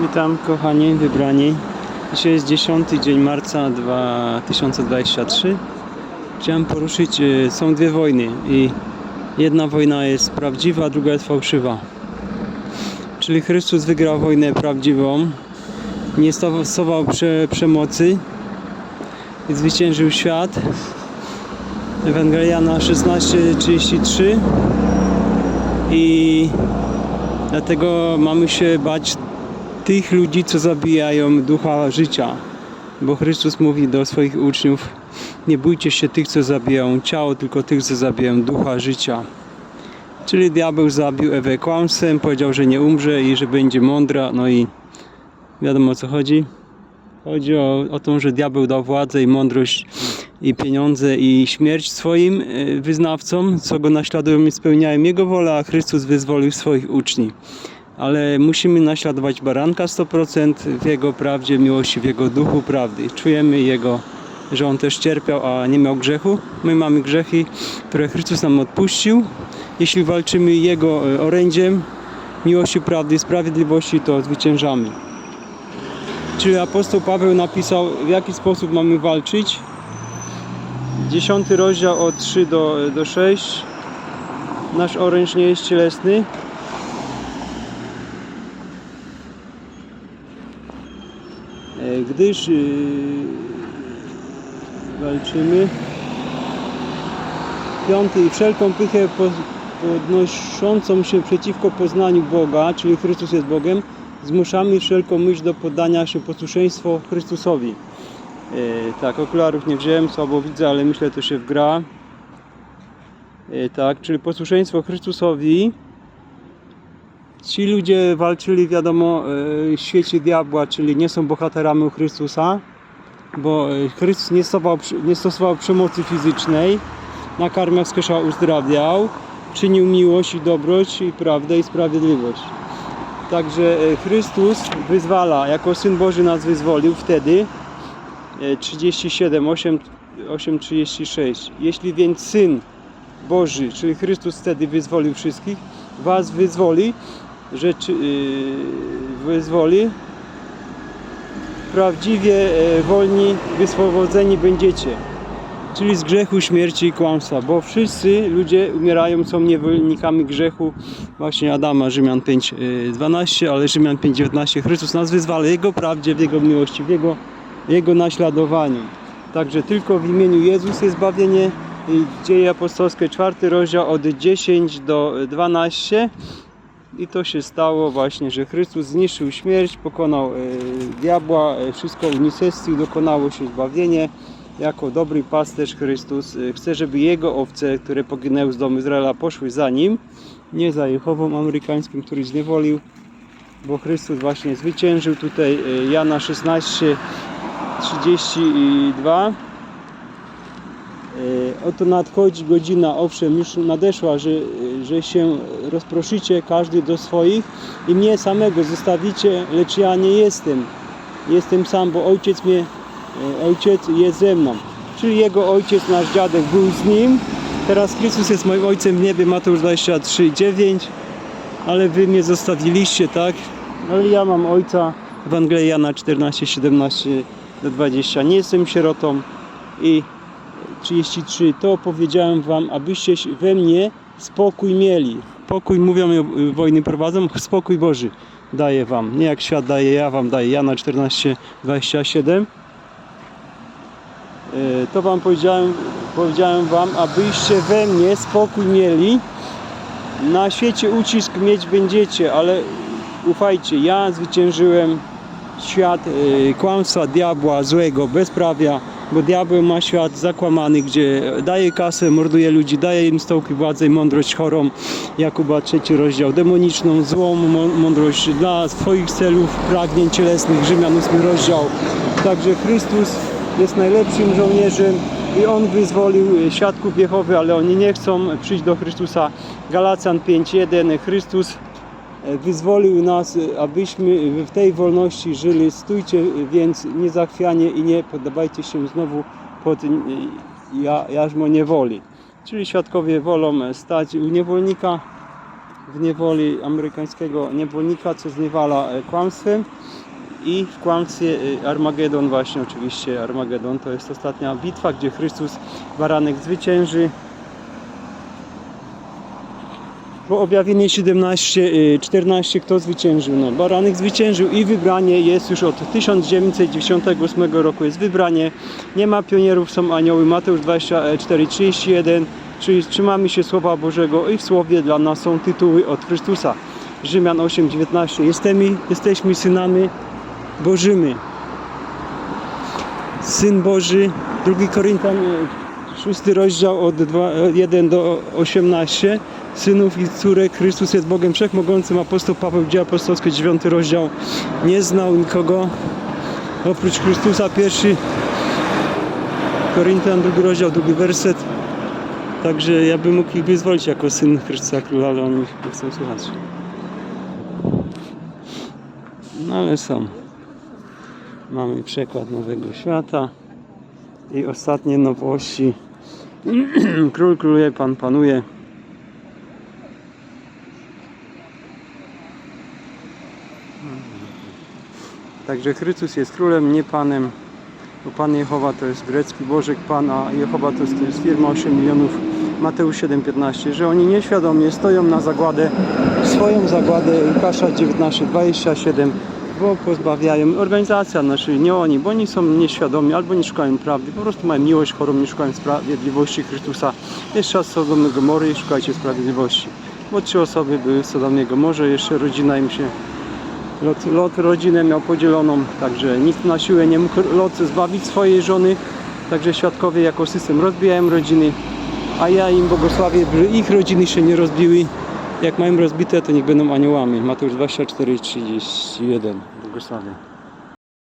Witam kochani, wybrani. Dzisiaj jest 10 dzień marca 2023. Chciałem poruszyć, e, są dwie wojny i jedna wojna jest prawdziwa, druga jest fałszywa. Czyli Chrystus wygrał wojnę prawdziwą, nie stosował prze, przemocy i zwyciężył świat. Ewangelia na 16:33 i dlatego mamy się bać tych ludzi, co zabijają ducha życia. Bo Chrystus mówi do swoich uczniów: Nie bójcie się tych, co zabijają ciało, tylko tych, co zabijają ducha życia. Czyli diabeł zabił Ewę kłamstwem, powiedział, że nie umrze i że będzie mądra. No i wiadomo o co chodzi. Chodzi o, o to, że diabeł dał władzę i mądrość i pieniądze i śmierć swoim y, wyznawcom, co go naśladują i spełniają jego wolę, a Chrystus wyzwolił swoich uczniów ale musimy naśladować baranka 100% w jego prawdzie, miłości, w jego duchu prawdy. Czujemy jego, że on też cierpiał, a nie miał grzechu. My mamy grzechy, które Chrystus nam odpuścił. Jeśli walczymy jego e, orędziem miłości, prawdy i sprawiedliwości, to zwyciężamy. Czyli apostoł Paweł napisał, w jaki sposób mamy walczyć. Dziesiąty rozdział od 3 do, do 6. Nasz oręż nie jest cielesny, gdyż yy, walczymy piąty i wszelką pychę po- podnoszącą się przeciwko poznaniu Boga, czyli Chrystus jest Bogiem, zmuszamy wszelką myśl do poddania się posłuszeństwu Chrystusowi. E, tak, okularów nie wziąłem, słabo widzę, ale myślę to się wgra. E, tak, czyli posłuszeństwo Chrystusowi. Ci ludzie walczyli, wiadomo, e, w świecie diabła, czyli nie są bohaterami u Chrystusa, bo e, Chrystus nie stosował, nie stosował przemocy fizycznej, nakarmiał, skrzeszał, uzdrawiał, czynił miłość i dobroć i prawdę i sprawiedliwość. Także e, Chrystus wyzwala, jako Syn Boży nas wyzwolił wtedy, e, 37, 8, 8, 36. Jeśli więc Syn Boży, czyli Chrystus wtedy wyzwolił wszystkich, was wyzwoli, rzeczy yy, wyzwoli, prawdziwie e, wolni, wyswobodzeni będziecie. Czyli z grzechu, śmierci i kłamstwa, bo wszyscy ludzie umierają, są niewolnikami grzechu, właśnie Adama, Rzymian 5, yy, 12, ale Rzymian 5, 19, Chrystus nas wyzwala Jego prawdzie, w Jego miłości, w Jego, Jego naśladowaniu. Także tylko w imieniu Jezus jest zbawienie. Dzieje apostolskie, czwarty rozdział od 10 do 12. I to się stało właśnie, że Chrystus zniszczył śmierć, pokonał e, diabła, e, wszystko unicestwił, dokonało się zbawienie. Jako dobry pasterz Chrystus e, chce, żeby jego owce, które poginęły z domu Izraela, poszły za nim, nie za Jehową amerykańskim, który zniewolił, bo Chrystus właśnie zwyciężył tutaj Jana 16, 32. E, Oto nadchodzi godzina, owszem, już nadeszła, że, że się rozproszycie każdy do swoich i mnie samego zostawicie, lecz ja nie jestem. Jestem sam, bo ojciec mnie, e, ojciec jest ze mną. Czyli jego ojciec, nasz dziadek był z nim. Teraz Chrystus jest moim ojcem w niebie, Mateusz 23, 9. Ale wy mnie zostawiliście, tak? Ale ja mam ojca, Ewangelia Jana 14, 17 do 20. Nie jestem sierotą i 33. To powiedziałem wam, abyście we mnie spokój mieli. Pokój, mówią, y, wojny prowadzą, spokój Boży daję wam. Nie jak świat daje, ja wam daję. Jana 14, 27. Y, To wam powiedziałem, powiedziałem wam, abyście we mnie spokój mieli. Na świecie ucisk mieć będziecie, ale ufajcie, ja zwyciężyłem świat y, kłamstwa, diabła, złego, bezprawia, bo diabeł ma świat zakłamany, gdzie daje kasę, morduje ludzi, daje im stołki władzy i mądrość chorą. Jakuba trzeci rozdział, demoniczną, złą mą- mądrość dla swoich celów, pragnień cielesnych, Rzymian 8 rozdział. Także Chrystus jest najlepszym żołnierzem i On wyzwolił świadków Jehowy, ale oni nie chcą przyjść do Chrystusa. Galacjan 5.1 Chrystus wyzwolił nas, e, abyśmy w tej wolności żyli. Stójcie e, więc niezachwianie i nie poddawajcie się znowu pod e, ja- jarzmo niewoli. Czyli świadkowie wolą stać u niewolnika w niewoli amerykańskiego niewolnika, co zniewala e, kłamstwem. I w kłamstwie e, Armagedon właśnie oczywiście Armagedon to jest ostatnia bitwa, gdzie Chrystus baranek zwycięży. Bo objawienie 17, y, 14 kto zwyciężył? No, Baranek zwyciężył i wybranie jest już od 1998 roku jest wybranie. Nie ma pionierów, są anioły. Mateusz 24, 31. Czyli trzymamy się Słowa Bożego i w Słowie dla nas są tytuły od Chrystusa. Rzymian 8, 19. Jesteśmy, jesteśmy synami Bożymi. Syn Boży, 2 Koryntian, e, 6 rozdział od 2, 1 do 18. Synów i córek, Chrystus jest Bogiem Wszechmogącym. Apostoł Paweł, Dzieje Apostolskie, 9 rozdział. Nie znał nikogo oprócz Chrystusa. Pierwszy Koryntian, drugi rozdział, drugi werset. Także ja bym mógł ich wyzwolić jako syn Chrystusa Króla, ale oni nie chcą słuchać. No ale są. Mamy przekład Nowego Świata i ostatnie nowości. Król króluje, Pan panuje. Także Chrystus jest królem, nie panem. Bo Pan Jehowa to jest grecki Bożek Pan, a Jehowa to jest, to jest firma 8 milionów. Mateusz 7,15, że oni nieświadomie stoją na zagładę, swoją zagładę Łukasza 19, 27, bo pozbawiają, organizacja, znaczy nie oni, bo oni są nieświadomi albo nie szukają prawdy, po prostu mają miłość chorą, nie szukają sprawiedliwości Chrystusa. Jest czas Sodomy Gomory i szukajcie sprawiedliwości. Bo trzy osoby były w Sodomie Gomorze, jeszcze rodzina im się Lot, lot rodzinę miał podzieloną, także nikt na siłę nie mógł Lot zbawić swojej żony. Także świadkowie jako system rozbijają rodziny, a ja im błogosławię, by ich rodziny się nie rozbiły. Jak mają rozbite, to niech będą aniołami. Mateusz 24, 31. Błogosławię.